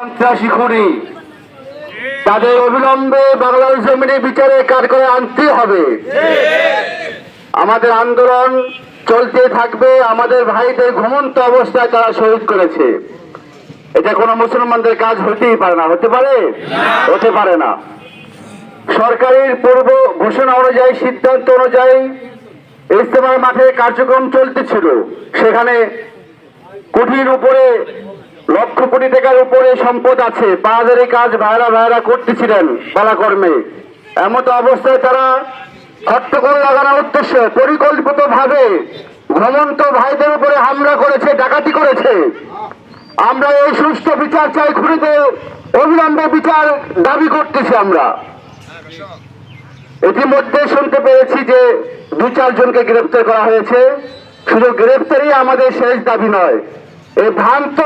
সন্ত্রাসী খুনি। তাদের অবিলম্বে বাংলাদেশ জমিনে বিচারে কাজ করে আনতে হবে। আমাদের আন্দোলন চলতে থাকবে, আমাদের ভাইদের ঘুমন্ত অবস্থায় তারা শহীদ করেছে। এটা কোনো মুসলমানদের কাজ হতেই পারে না, হতে পারে? হতে পারে না। সরকারের পূর্ব ঘোষণা অনুযায়ী, সিদ্ধান্ত অনুযায়ী ইস্তেমার মাঠে কার্যক্রম চলতেছিল। সেখানে কোটির উপরে লক্ষ কোটি টাকার উপরে সম্পদ আছে। পাহাড়ের কাজ ভাইরা ভাইরা করতেছিলেন পালাকর্মে এমত অবস্থায় তারা হট্টগোল লাগানোর উদ্দেশ্যে পরিকল্পিত ভাবে ভ্রমন্ত ভাইদের উপরে হামলা করেছে, ডাকাতি করেছে। আমরা এই সুস্থ বিচার চাই খুঁড়িতে অবিলম্বে বিচার দাবি করতেছি আমরা। ইতিমধ্যে শুনতে পেরেছি যে দু চারজনকে গ্রেপ্তার করা হয়েছে। শুধু গ্রেপ্তারই আমাদের শেষ দাবি নয় এই ভ্রান্ত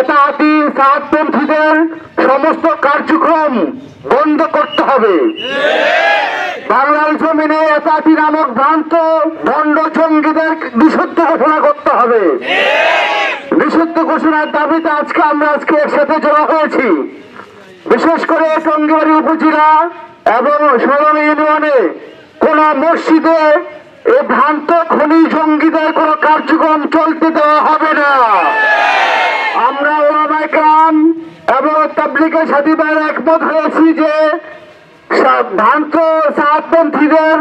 এতাহাতি সাতপন্থীদের সমস্ত কার্যক্রম বন্ধ করতে হবে। বাংলার জমিনে এতাহাতি নামক ভ্রান্ত ভণ্ড জঙ্গিদের নিষিদ্ধ ঘোষণা করতে হবে। নিষিদ্ধ ঘোষণার দাবিতে আজকে আমরা আজকে একসাথে জড়ো হয়েছি। বিশেষ করে টঙ্গিবাড়ি উপজেলা এবং সরণ ইউনিয়নে কোন মসজিদে এই ভ্রান্ত খনি জঙ্গিদের কোন কার্যক্রম চলতে দেওয়া হবে না আমরা ওলামাই কাম এবং তাবলিগের সাথী ভাইয়ের একমত হয়েছি যে ভ্রান্ত সাতপন্থীদের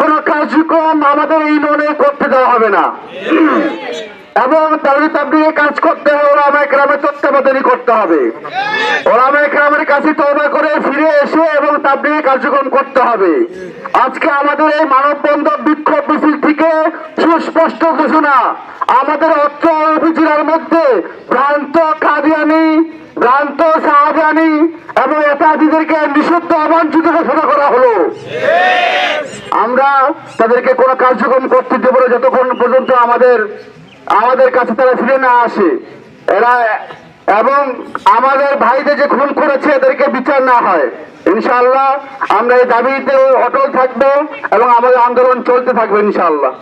কোন কার্যক্রম আমাদের এই ইউনিয়নে করতে দেওয়া হবে না। এবং তাদের তাবলিগে কাজ করতে হবে ওলামাই গ্রামের তত্ত্বাবধানী করতে হবে। ওলামাই গ্রামের কাছে তৌবা করে ফিরে এসে এবং তাবলিগে কার্যক্রম করতে হবে। আজকে আমাদের এই মানববন্ধন বিক্ষোভ মিছিল থেকে সুস্পষ্ট ঘোষণা, আমাদের অর্থ উপজেলার মধ্যে ভ্রান্ত এবং এতাদিদেরকে নিষিদ্ধ অবাঞ্ছিত ঘোষণা করা হলো। আমরা তাদেরকে কোনো কার্যক্রম করতে দেবো যতক্ষণ পর্যন্ত আমাদের আমাদের কাছে তারা ফিরে না আসে। এরা, এবং আমাদের ভাইদের যে খুন করেছে এদেরকে বিচার না হয়। ইনশাআল্লাহ, আমরা এই দাবিতে অটল থাকব এবং আমাদের আন্দোলন চলতে থাকবে, ইনশাআল্লাহ।